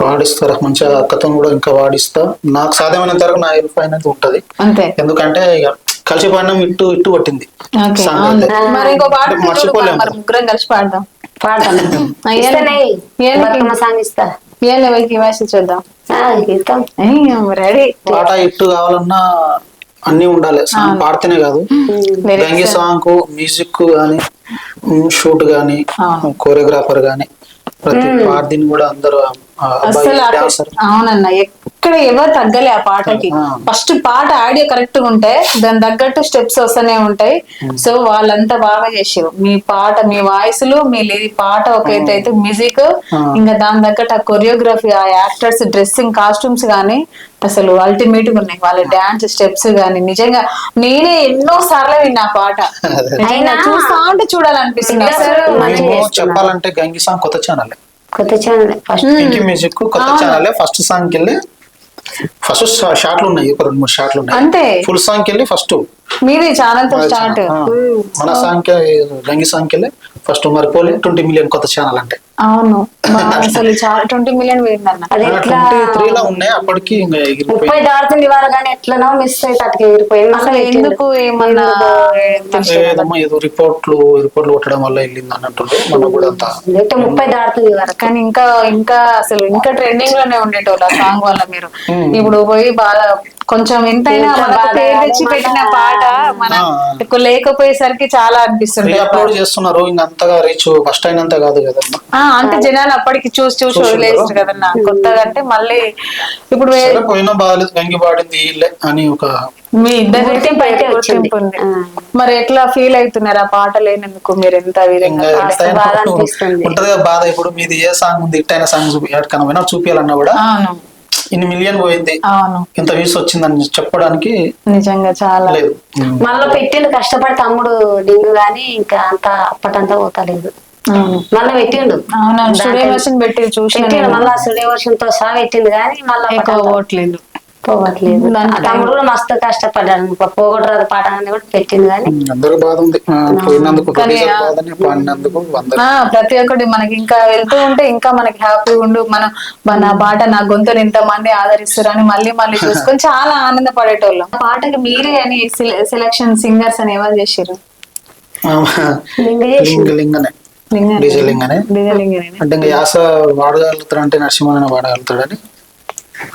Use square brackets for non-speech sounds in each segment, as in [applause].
వాడిస్తారా మంచిగా అక్కతో కూడా ఇంకా వాడిస్తా. నాకు సాధ్యమైనంత వరకు నా హెల్ప్ అనేది ఉంటది. అంతే. ఎందుకంటే ఇక కలిసి పాడినాం ఇట్టు ఇట్టు కొట్టింది ఓకే. సాంగ్ అవును. అయితే. మరి ఇంకో పాట అంటే చూడు, మర్చిపోలేము. మరి ముగ్గురం కలిసి పాడదాం. [laughs] సాంగ్ ఇస్తా. వాసి చూద్దాం రెడీ పాట ఇట్టు కావాలన్నా అన్ని ఉండాలి. సాంగ్ పాడితేనే కాదు. సాంగ్కు మ్యూజిక్ గానీ షూట్ గానీ. కోరియోగ్రాఫర్ గానీ ప్రతి పార్టీని కూడా అందరూ అసలు. అవునన్న ఎక్కడ ఎవరు తగ్గలే ఆ పాటకి. ఫస్ట్ పాట ఆడియో కరెక్ట్గా ఉంటే దాని తగ్గట్టు స్టెప్స్ వస్తూనే ఉంటాయి. సో వాళ్ళంతా బాగా చేసారు. మీ పాట మీ వాయిస్లు మీ లి- పాట ఒక అయితే మ్యూజిక్. ఇంకా దాని తగ్గట్టు ఆ కొరియోగ్రఫీ ఆ యాక్టర్స్ డ్రెస్సింగ్ కాస్ట్యూమ్స్ గానీ అసలు అల్టిమేట్గా ఉన్నాయి. వాళ్ళ డాన్స్ స్టెప్స్ గానీ నిజంగా నేనే ఎన్నో సార్లు విన్నా ఆ పాట. అయినా చూస్తా ఉంటే చూడాలనిపిస్తుంది. చెప్పాలంటే గంగి సాంగ్ కొత్త ఛానల్ కొత్త ఛానల్ ఫస్ట్ మ్యూజిక్ కొత్త ఛానల్ ఫస్ట్ సాంగ్కి వెళ్ళి ఫస్ట్ షార్ట్లు ఉన్నాయి ఒక రెండు మూడు షార్ట్లు ఉన్నాయి. అంతే. ఫుల్ సాంగ్కి వెళ్ళి ఫస్ట్ మీది ఛానల్తో స్టార్ట్ మన కి గంగి సాంగ్కి వెళ్ళి ఫస్ట్ మరి పోలే ట్వంటీ మిలియన్ కొత్త ఛానల్ అంటే. అవును. [laughs] మా అసలు చాలా ట్వంటీ మిలియన్ పోయిందన్న అది ఎట్లా ట్వంటీ త్రీ లో ఉన్నాయి అప్పటికి ముప్పై దాడుతుంది ఇవాళ కానీ ఎట్లనో మిస్ అయితే అటుకి ఎగిరిపోయింది. అసలు ఎందుకు ఏమన్నా ఏదో రిపోర్ట్లు రిపోర్ట్లు కొట్టడం వల్ల వెళ్ళింది అన్నట్టుండే. మనకు కూడా అంత. అంటే ముప్పై దాడుతుంది ఇవాళ. కానీ ఇంకా ఇంకా అసలు ఇంకా ట్రెండింగ్లోనే ఉండేటోళ్ళు ఆ సాంగ్ వల్ల మీరు. ఇప్పుడు పోయి బాగా కొంచెం ఎంతైనా పేరు తెచ్చి మన- పెట్టిన పాట మన ఆ. ఎక్కువ లేకపోయేసరికి చాలా అనిపిస్తుంది అప్లోడ్ చేస్తున్నారు ఇంకా అంతగా రీచ్ ఫస్ట్ అయినంత కాదు ఆ, అంటే జనాలు అప్పటికి చూసి చూసి వదిలేస్తారు కదన్నా. కొత్తగా అంటే మళ్ళీ ఇప్పుడు పోయినా బాగాలేదు గంగి పాడింది అని ఒక మీ ఇద్దరి గుర్తింపు అయితే గుర్తింపు ఉంది వచ్చింది. మరి ఎట్లా ఫీల్ అవుతున్నారు ఆ పాట లేనందుకు? మీరు ఎంత బాధ అనిపిస్తుంది. ఉంటది కదా బాధ. ఇప్పుడు మీది ఏ సాంగ్ ఉంది? ఇట్టైన సాంగ్ చూపి ఎక్కడికైనా పోయినా చూపించాలన్నా కూడా. ఇన్ని మిలియన్ పోయింది. అవును. ఇంత వ్యూస్ వచ్చిందని చెప్పడానికి నిజంగా చాలా. లేదు. మళ్ళీ పెట్టిండు కష్టపడి తమ్ముడు డింగు గాని ఇంకా అంత అప్పటంతా పోతలేదు. మళ్ళీ పెట్టిండు. అవునా స్టూడియో మెషిన్ పెట్టి చూసిన పెట్టిండు మళ్ళా సుడే వర్షంతో సహా పెట్టింది కానీ మళ్ళీ ఎక్కువ ఓట్లేదు పోవట్లేదు తమ్ముడు కూడా మస్తు కష్టపడ్డాడు. పోగొట్టరాదు పాట అని కూడా పెట్టింది కానీ. అందరూ బాధ ఉంది ఆ, పోయినందుకు కానీ producer ఆ- బాధని పాడినందుకు అందరూ ఆ, ప్రతి ఒక్కటి మనకి ఇంకా వెళ్తూ ఉంటే ఇంకా మనకి హ్యాపీ ఉండు. మనం మన పాట నా గొంతుని ఎంత మంది ఆదరిస్తారు అని మళ్ళీ మళ్ళీ [laughs] చూసుకొని చాలా ఆనందపడేటోళ్ళం. పాటకి మీరే అని సెలక్షన్ సింగర్స్ అని ఎవరు చేసారు లింగ చేసి లింగ లింగనే లింగనే? అంటే ఇంకా యాస వాడగలుగుతాడు అంటే నరసింహన వాడగలుగుతాడని.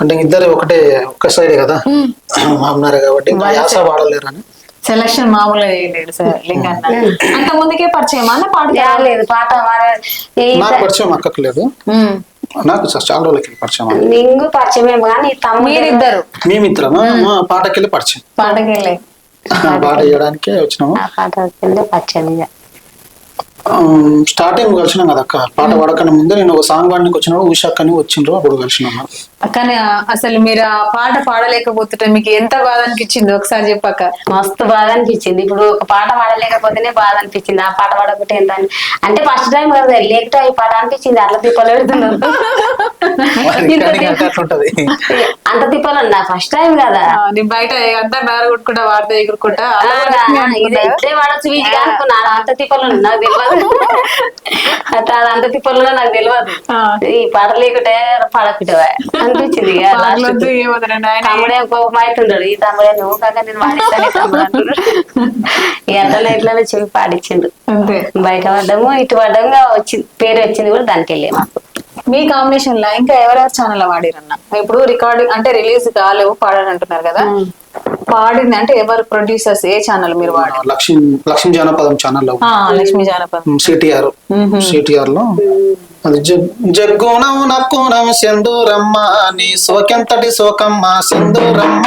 అంటే ఇద్దరు ఒకటే ఒక్క సైడే కదా? మామనారే కాబట్టి యాస వాడలేరని సెలక్షన్ మామూలుగా చేయలేడు సార్ లింగన్న. అంత ముందుకే పరిచయం అన్న పాట లేదు పాట నాకు పరిచయం అక్కకు లేదు నాకు చాలా రోజులకి పరిచయం. లింగు పరిచయం కానీ మీరిద్దరు మేమిద్దరమా మా పాటకెళ్ళి పరిచయం. పాటకెళ్ళే. పాట చేయడానికే వచ్చినాము. ఆ పాట కింద పరిచయం స్టార్టింగ్ కలిసినాం కదా అక్క. పాట పాడకన్నా ముందే నేను ఒక సాంగ్ పాడడానికి వచ్చినప్పుడు ఉషాక్కని వచ్చిండ్రు అప్పుడు కలిసినాం కానీ అసలు మీరు ఆ పాట పాడలేకపోతుంటే మీకు ఎంత బాధ అనిపించింది ఒకసారి చెప్పాక మస్తు బాధ అనిపించింది ఇప్పుడు ఒక పాట పాడలేకపోతేనే బాధ అనిపించింది ఆ పాట పాడకపోతే ఎంత అని- అంటే ఫస్ట్ టైం కదా లేకపోతే ఈ పాట అనిపించింది. అట్లా తిప్పలు పెడుతున్నారు. అంత తిప్పలు నా ఫస్ట్ టైం కదా. బయట అంతా నార కొట్టుకుంటా వాడితే ఎగురుకుంటా ఇదే వాడచ్చు వీటిగా అనుకున్నా. అంత తిప్పలు నాకు తెలియదు. అట్లా అది అంత తిప్పలు ఉన్నా నాకు తెలియదు. ఈ పాట లేకుంటే పాడకుంటే అనిపించింది. తమ్ముడే కోపం అవుతుండడు ఈ తమ్ముడే నువ్వు కాక నేను పాడిస్తానే తమ్ముడు అంటున్నాడు. ఇట్లనే చెప్పి పాడించిండు బయట పడ్డము ఇటు పడ్డంగా వచ్చింది. పేరు వచ్చింది కూడా దానికి వెళ్ళే మాకు. మీ కాంబినేషన్లో ఇంకా ఎవరెవరు ఛానల్ వాడిరన్న? ఇప్పుడు రికార్డింగ్ అంటే రిలీజ్ కాలేవు పాడని అంటున్నారు కదా. పాడింది అంటే ఎవరు ప్రొడ్యూసర్స్ ఏ ఛానల్ మీరు వాడి లక్ష్మీ లక్ష్మీ జానపదం ఛానల్లో ఆ, లక్ష్మీ జానపదం. సిటిఆర్ సిటిఆర్లో. అది జగ్- జగ్గుణం నక్కుణం సెందూరమ్మ నీ సోకెంతటి సోకమ్మ సెందూరమ్మ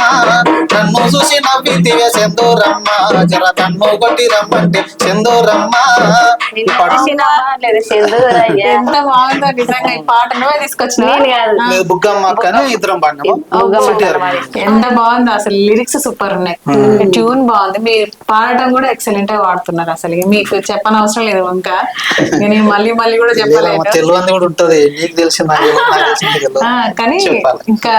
నన్ను చూసి నవ్వితివే సెందూరమ్మ జర తన్ను కొట్టి రమ్మంటే సింధూరయ్య. ఎంత బాగుందో నిజంగా ఈ పాట నువ్వే తీసుకొచ్చిన నేను కాదు. లేదు బుగ్గమ్మ కానీ ఇద్దరం పాడినాము. సిటిఆర్ ఎంత బాగుందో అసలు లిరిక్స్ సూపర్ ఉన్నాయి. ట్యూన్ బాగుంది. మీరు పాడటం కూడా ఎక్సలెంట్గా వాడుతున్నారు అసలు. మీకు చెప్పనవసరం లేదు ఇంకా నేను మళ్ళీ మళ్ళీ కూడా చెప్పలేదు. తెలియంది కూడా ఉంటది. నీకు తెలిసింది? కానీ చెప్పాలి. ఇంకా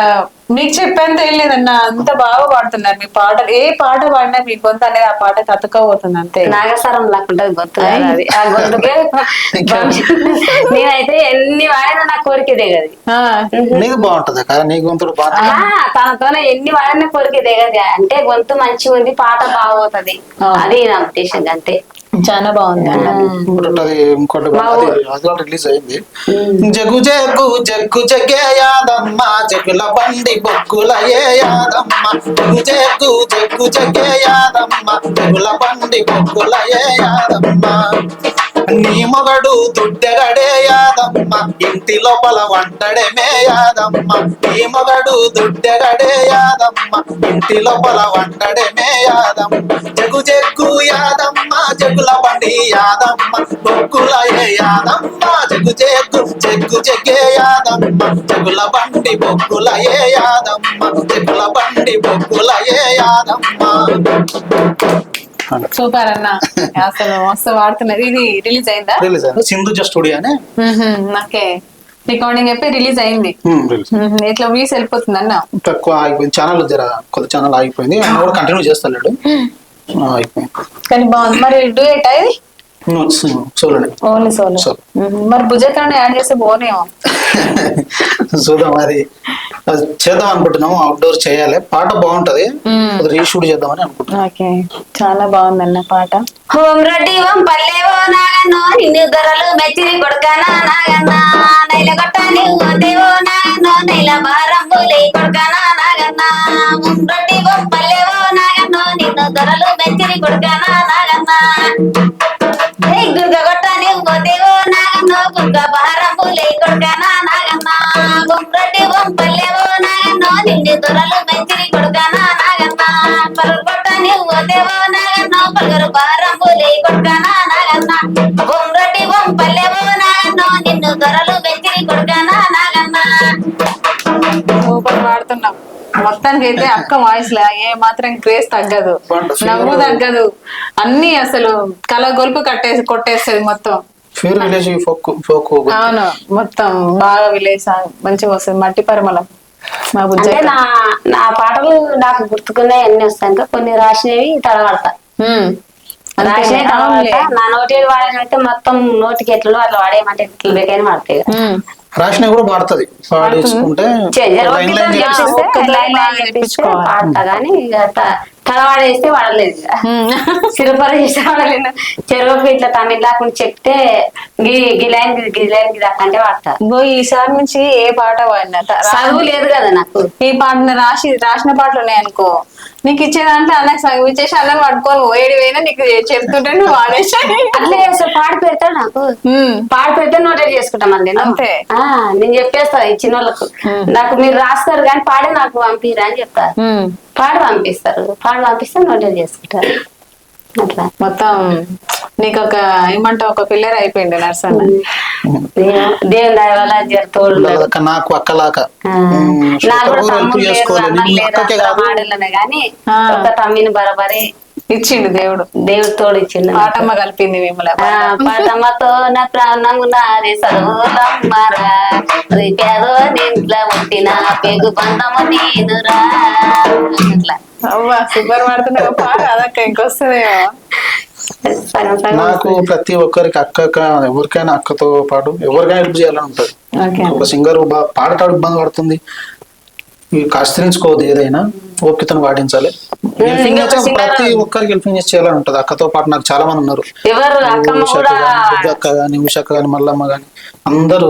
మీకు చెప్పేంత ఏం లేదన్న అంత బాగా పాడుతున్నారు మీ పాటలు. ఏ పాట పాడినా మీ గొంతు అనేది ఆ పాట తతుకపోతుంది అంతే. నాగస్వరం లాక్కుంటది గొంతు [laughs] కాదు అది. ఆ గొంతుకే నేనైతే ఎన్ని వాడినా నా కోరికదే కదా ఆ, నీది బాగుంటది నీ గొంతుడు తనతోనే ఎన్ని వాడినా కోరికదే కదా అంటే గొంతు మంచిగా ఉంది పాట బాగోతది. అది నా ఉద్దేశం అంతే. చాలా బాగుంది. ఇంకోటి రిలీజ్ అయింది. జగ్గు జగ్గు జగ్గు జగే యాదమ్మ జగ్గుల బండి బొగ్గుల ఏ యాదమ్మ జగ్గు జగ్గు జగ్గు యాదమ్మ జగ్గుల బండి బొక్కుల ఏ యాదమ్మ నీ మొగడు దుడ్డెగడే యాదమ్మ ఇంటి లోపల వంటడే మే యాదమ్మ నీ మొగడు దుడ్డెగడే యాదమ్మ ఇంటి లోపల వంటడే మే యాదమ్మ జగ్గు జగ్గు యాదమ్మ. జగుల బండి యాదమ్మ. బొక్కుల ఏ యాదమ్మ జగు జగ్గు జగ్గు జగ్గే యాదమ్మ. జగ్గుల బండి బొగ్గుల ఏ యాదమ్మ. జగ్గుల బండి బొగ్గుల ఏ యాదమ్మ. సూపర్ అన్న. అసలు మస్తు పాడుతున్నారు ఇది రిలీజ్ అయిందా? రిలీజ్ అయింది. సింధుజ స్టూడియో అని. ఓకే రికార్డింగ్ అయిపోయి రిలీజ్ అయింది. ఇట్లా వీస్ వెళ్ళిపోతుంది అన్న? తక్కువ ఆగిపోయింది ఛానల్ జర కొత్త ఛానల్ ఆగిపోయింది. ఆయన కూడా కంటిన్యూ అయిపోయింది. కానీ బాగుంది. మరి డూయేట్ ఇది? చూడండి ఓన్లీ సోలో. మరి భుజకాన్ని యాడ్ చేస్తే బాగునేమో [laughs] చూద్దాం అది. చేద్దాం అనుకుంటున్నాము అవుట్డోర్ చేయాలి. పాట బాగుంటది. రీషూట్ చేద్దామని అనుకుంటున్నాం. ఓకే. చాలా బాగుందన్న పాట. హోం రెడ్డి ఓం పల్లెవో నాగన్నో నిన్ను ధరలు మెచ్చిరి కొడుకనా నాగన్న. నైల కొట్ట నీవు పోతేవో నాగన్నో నైల బారంబులే కొడుకనా నాగన్న. హోం రెడ్డి ఓం పల్లెవో నాగన్నో నిన్ను ధరలు మెచ్చిరి కొడుకనా నాగన్న. గుర్గ కొట్ట నీవు పోతేవో నాగన్నో గుర్గ బారంబులే కొడుకనా నాగన్న ఓం పల్లెవో నాగన్నో నిన్ను ధరలు మెచ్చిరి కొడుకనా నాగన్న పలురు కొట్ట నీవు పోతేవో నాగన్నో పలుగురు కొడుకనా నాగన్న పల్లెవో నాగన్నో నిన్ను కొడుకనా నాగన్న సూపర్ పాడుతున్నాం మొత్తానికి అయితే అక్క వాయిస్ లా ఏ మాత్రం క్రేజ్ తగ్గదు. నవ్వు తగ్గదు. అన్ని అసలు కల గొలుపు కట్టేసి కొట్టేస్తుంది మొత్తం. ఫేర్ విలేజ్ ఫోక్ ఫోక్ అవును మొత్తం బాగా విలేజ్ సాంగ్ మంచిగా వస్తుంది మట్టి పరిమళం. మా బుజ్జ అంటే నా నా పాటలు నాకు గుర్తుకున్నాయి అన్ని వస్తాయి. ఇంకా కొన్ని రాసినవి తడబడతా రాసినవి తడబడతా నా నోటి వాడేనైతే మొత్తం నోటికి ఎట్లు అట్లా వాడేయమంటే ఎట్లు బేకైనా వాడతాయి రాసిన కూడా పాడుతుంది. పాడించుకుంటే లైన్ లైన్ చేసి ఒక్క లైన్ లాగా చెప్పించుకోవాలి. పాడతా కానీ ఇక త- తడవాడేస్తే వాడలేదు ఇక. [laughs] సిరపర చేస్తే వాడలేదు చెరువు ఇట్లా తమిళ లేకుండా చెప్తే గి గిలైన్ గిలైన్ అంటే వాడతా. ఈసారి నుంచి ఏ పాట పాడినా? చదువు లేదు కదా నాకు. ఈ పాటను రాసి రాసిన పాటలు ఉన్నాయనుకో నీకు ఇచ్చే దాంట్లో అన్నకు సగం ఇచ్చేసి అన్నని పట్టుకొని పోయేడి పోయినా నీకు చెప్తుంటే నువ్వు వాడేసి అట్లే పాడి పెడతాడు నాకు. పాడి పెడితే నోటెడ్ చేసుకుంటాం అండి. అంతే. ఆ, నేను చెప్పేస్తా ఇచ్చిన వాళ్ళకు నాకు మీరు రాస్తారు కానీ పాడి నాకు పంపిరా అని చెప్తారు. పాడి పంపిస్తారు. పాడి పంపిస్తే నోటెడ్ చేసుకుంటారు. అట్లా. మొత్తం నీకు ఒక ఏమంటావు ఒక పిల్లర్ అయిపోయింది నర్సన్న. దేవు- దేవుని దయ వల్ల నాకు అక్కలాక నాకు కూడా తమ్ముడు లేదు అన్న లేదు కానీ. ఒక తమ్మిని బరబరి ఇచ్చిండు దేవుడు. దేవుడు తోడు ఇచ్చిండు. నాకు. పాటమ్మ కలిపింది మిమ్మల్ని. పాటమ్మతో నా ప్రాణం నాది. చదువులమ్మరా పేదో ఇంట్లో పుట్టిన పెగు బంధము నేనురా అట్లా. అవ్వా సూపర్ పాడుతున్నావు పాట అదక్క ఇంకొస్తుందేమో. నాకు ప్రతి ఒక్కరికి అక్క ఎవరికైనా అక్కతో పాటు ఎవరికైనా హెల్ప్ చేయాలని ఉంటుంది. ఓకే. ఒక సింగర్ పాడటాడు ఇబ్బంది పడుతుంది. ఈ కత్తిరించుకోవద్దు ఏదైనా. ఓపికతను పాటించాలి ప్రతి ఒక్కరికి హెల్పింగ్ చేసి చేయాలని ఉంటుంది. అక్కతో పాటు నాకు చాలా మంది ఉన్నారు. బుద్ధ అక్క గాని ఉషక్క గాని మల్లమ్మ గాని అందరూ.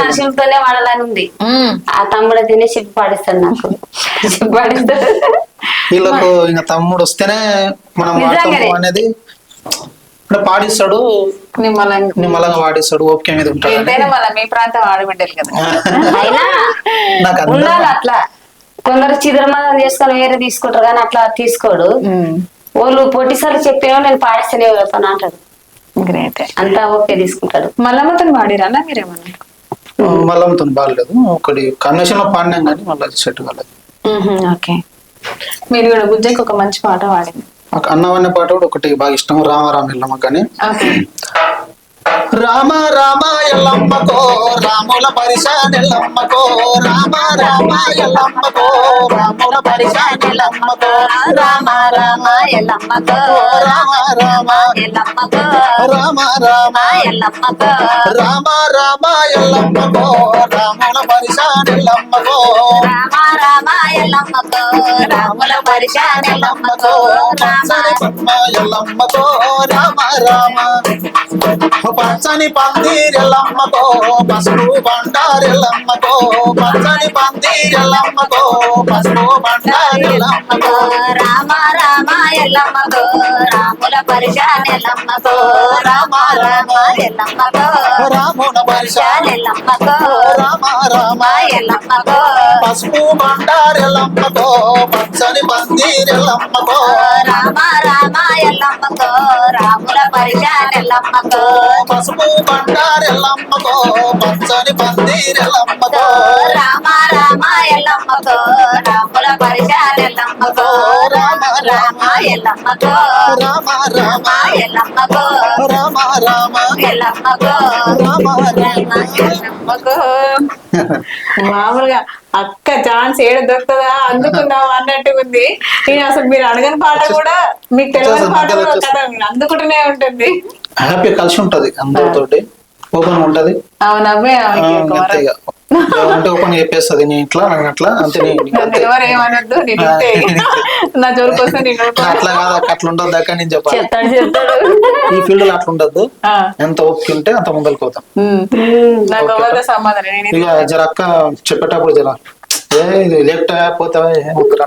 నరసింహతోనే వాడాలని ఉంది. ఆ తమ్ముడు తినే చెప్పి పాడిస్తాడు నాకు. చెప్పి పాడిస్తాడు. వీళ్ళకు ఇంకా తమ్ముడు వస్తేనే మనం. వాడతాము అనేది పాడిస్తాడు. నిమ్మలంగా. నిమ్మలంగా పాడిస్తాడు ఓపిక మీద ఉంటాడు. మీ ప్రాంతం ఆడబిడ్డలు కదా. [laughs] అయినా నాకు అట్లా. కొందరు చిదరమదం చేసుకొని వేరే తీసుకుంటారు కానీ అట్లా తీసుకోడు. వాళ్ళు పొట్టిసార్లు చెప్పేవో నేను పాడిస్తేనే వెళ్తాను అంటాడు. అంతా ఓకే తీసుకుంటాడు. మల్లమ్మతో పాడిరా అన్న మీరేమన్నా మల్లమ్మతో బాగలేదు ఒకటి కాంబినేషన్లో పాడినాం కానీ మళ్ళీ సెట్ కాలేదు. ఓకే. మీరు కూడా బుజ్జకి ఒక మంచి పాట పాడింది నాకు అన్నం అనే పాట కూడా ఒకటి బాగా ఇష్టం. రామారామ ఎల్లమ్మ కానీ. ఓకే. రామ రామ ఎల్లమ్మకో రాముల పరిశాన్ ఎల్లమ్మకో రామ రామ ఎల్లమ్మకో రాముల పరిశాన్ ఎల్లమ్మకో. రామ రామ ఎల్లమ్మకో రామ రామ ఎల్లమ్మకో రామ రామ ఎల్లమ్మకో. రామ రామ ఎల్లమ్మకో రాముల పరిశాన్ ఎల్లమ్మకో. రామ రామ ఎల్లమ్మకో రాముల పరిశాన్ ఎల్లమ్మకో రామ. ఎల్లమ్మకో రామ రామ. పచ్చని పందిరెల్లమ్మకో పసుపు బండారెల్లమ్మకో పచ్చని పందిరెల్లమ్మకో పసుపు బండారెల్లమ్మకో రామ రామ ఎల్లమ్మకో రాముల పరిశాన్ ఎల్లమ్మకో రామ రామ ఎల్లమ్మకో రామున పరిశాన్ ఎల్లమ్మకో రామ రామ. ఎల్లమ్మకో పసుపు బండారెల్లమ్మకో పచ్చని పందిరెల్లమ్మకో రామ రామ ఎల్లమ్మకో రాముల పరిశాన్ ఎల్లమ్మకో పసుపు బండారెల్లమ్మకో పచ్చని పందిరెల్లమ్మకో రామ రామ ఎల్లమ్మకో రాముల పరిశాన్ ఎల్లమ్మకో రామ రామ ఎల్లమ్మకో రామ రామ ఎల్లమ్మకో రామ రామ ఎల్లమ్మకో రామ రామ ఎల్లమ్మకో. మామూలుగా అక్క ఛాన్స్ ఏడ దొరుకుతుందా అందుకుందాం అన్నట్టుగా ఉంది. నేను అసలు మీరు అడగని పాట కూడా మీకు తెలియని పాట కూడా కదా అందుకుంటూనే ఉంటుంది. హ్యాపీ కలిసి ఉంటది అందరితోటి. ఓపెన్ ఉంటది. అవునమ్మే అంటే ఓపెన్ చెప్పేస్తుంది నీ ఇట్లా నేను అట్లా అంతే నీ- నేను ఊరుకోను. అట్లా కాదు అక్క, అట్లా ఉండదు దాకా నేను చెప్పాలి. ఈ ఫీల్డ్లో అట్లా ఉండద్దు. ఎంత ఓపిక ఉంటే అంత ముందరికి పోతాం. ఇక జర అక్క చెప్పేటప్పుడు జర ఇది పోతావా? వద్దురా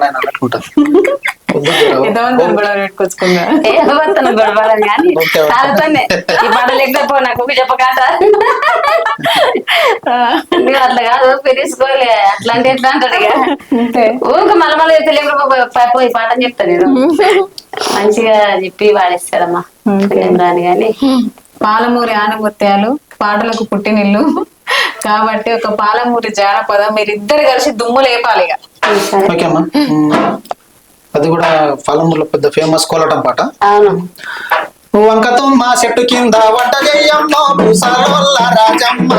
గొడవలని కానీ ఈ పాట లేకపో నాకు చెప్పకాట అట్లా కాదు పెరిసుకోలే అట్లా అంటే ఎట్లా అంటాడు ఇక. ఊరిక మళ్ళీ తెలియకపోయి పోయి పాట చెప్తా నేను. మంచిగా చెప్పి వాడిస్తాడమ్మా. రాని కానీ. పాలమూరి ఆనముత్యాలు పాటలకు పుట్టినిల్లు. కాబట్టి ఒక పాలమూరి జానపదం మీరిద్దరు కలిసి దుమ్ము లేపాలి ఇక. ఓకే అమ్మా. అది కూడా పాలమూరులో పెద్ద ఫేమస్ కోలటం పాట. అవును. వంకతో మా చెట్టు కింద వంట చెయ్యమ్మ పూసలోల్ల రాజమ్మ.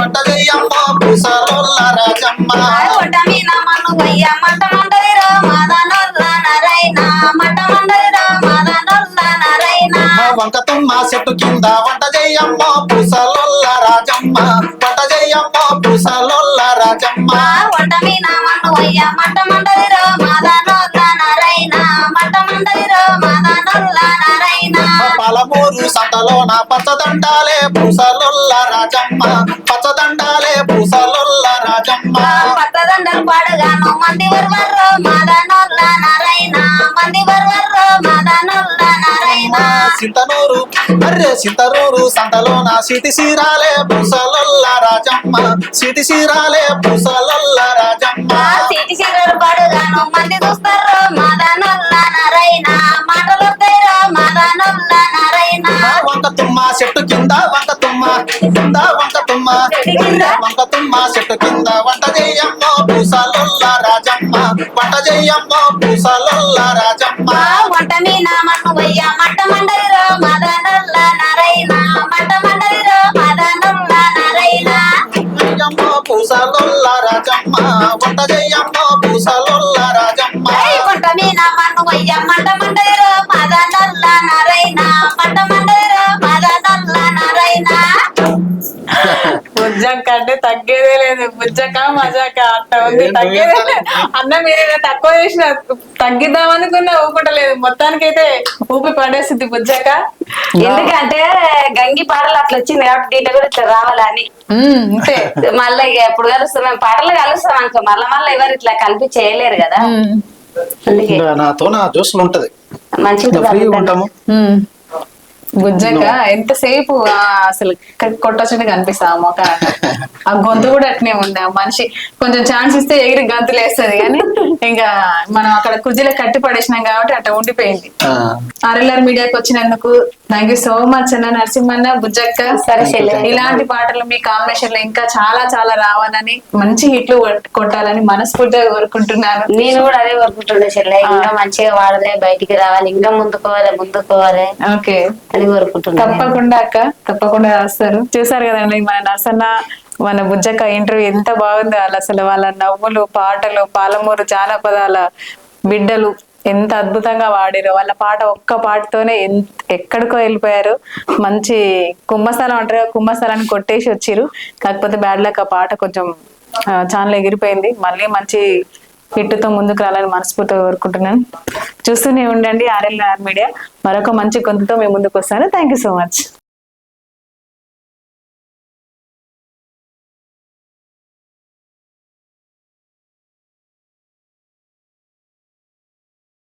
వంట చెయ్యమ్మ పూసలోల్ల రాజమ్మ మా చెట్టు కింద వంట చెయ్యమ్మ పూసలోల్ల వంట చెయ్యమ్మ పూసలోల్ల రాజమ్మ ఒడ్డ మీద మన్ను గొయ్య మట్టమంటదిరో మాదనొల్ల నరైనా మట్టమంటదిరో మాదనొల్ల నరైనా పాలమూరు సంతలోన పచ్చదండాలే పూసలోల్ల రాజమ్మ. పచ్చదండాలే పూసలోల్ల రాజమ్మ. పట్టదండలు పాడగాను మంది వర్వర్రో సింతనూరు అర్రే సింతనూరు సంతలోన సిటి సీరాలే పూసలొల్ల రాజమ్మ. సిటి సీరాలే పూసలొల్ల రాజమ్మ. సిటి సిగరు పడుగాను మంది చూస్తారు మాదనొల్ల నరైనా మాటలు మాదనొల్ల నరైనా వంక తుమ్మ చెట్టు కింద వంక తుమ్మ కింద వంక తుమ్మ. వంక తుమ్మ చెట్టు కింద వంట చెయ్యమ్మ పూసలొల్ల రాజమ్మ. వంట చెయ్యమ్మ పూసలొల్ల రాజమ్మ. వంట నా మన్ను వయ్యా. మట్ట లేదు బుజ్జక్క మజాక అట్ట ఉంది తగ్గేదే అన్న మీరేదో తక్కువ చేసిన తగ్గిద్దాం అనుకున్నా ఊపటలేదు. మొత్తానికైతే ఊపి పడేసింది బుజ్జక్క ఎందుకంటే గంగి పాటలు అట్లా వచ్చింది కాబట్టి దీంట్లో కూడా ఇట్లా రావాలని. అంతే. మళ్ళీ ఇక ఎప్పుడు కలుస్తాం మేము పాటలు కలుస్తాం అనుకో మళ్ళా మళ్ళీ ఎవరు ఇట్లా కలిపి చేయలేరు కదా. నాతో నా జోసులు ఉంటది. మంచిగా ఫ్రీగా ఉంటాము. బుజ్జక్క ఎంతసేపు అసలు కొట్టొచ్చినట్టు కనిపిస్తా ఆ మొక్క ఆ గొంతు కూడా అట్నే ఉంది. ఆ మనిషి కొంచెం ఛాన్స్ ఇస్తే ఎగిరి గంతులు వేస్తుంది కానీ ఇంకా మనం అక్కడ కుర్జీలో కట్టి పడేసినాం కాబట్టి అట్లా ఉండిపోయింది. ఆ, ఆర్ఎల్ఆర్ మీడియాకి వచ్చినందుకు థ్యాంక్ యూ సో మచ్ అన్న నరసింహన్న బుజ్జక్క సరే చెల్లె. ఇలాంటి పాటలు మీ కాంబినేషన్లో ఇంకా చాలా చాలా రావాలని మంచి హిట్లు కొట్- కొట్టాలని మనస్ఫూర్తిగా కోరుకుంటున్నాను. నేను కూడా అదే కోరుకుంటుండే చెల్లె. ఇంకా మంచిగా వాడలే బయటికి రావాలి ఇంకా ముందుకోవాలి ముందుకోవాలి ఓకే. అని కోరుకుంటున్నాను తప్పకుండా అక్క తప్పకుండా రాస్తారు. చూసారు కదండి మన నర్సన్న మన బుజ్జక్క ఇంటర్వ్యూ ఎంత బాగుంది వాళ్ళు అసలు వాళ్ళ నవ్వులు పాటలు పాలమూరు జానపదాల బిడ్డలు ఎంత అద్భుతంగా వాడారు వాళ్ళ పాట ఒక్క పాటతోనే ఎంత ఎక్కడికో వెళ్ళిపోయారు. మంచి కుంభస్థలం అంటారు కుంభస్థలాన్ని కొట్టేసి వచ్చిరు కాకపోతే బ్యాడ్ లక్ ఆ పాట కొంచెం ఛానల్ ఎగిరిపోయింది. మళ్ళీ మంచి హిట్తో ముందుకు రావాలని మనస్ఫూర్తిగా కోరుకుంటున్నాను. చూస్తూనే ఉండండి ఆర్ఎల్ఆర్ మీడియా. మరొక మంచి కొంతతో మేము ముందుకు వస్తాను. Thank you so much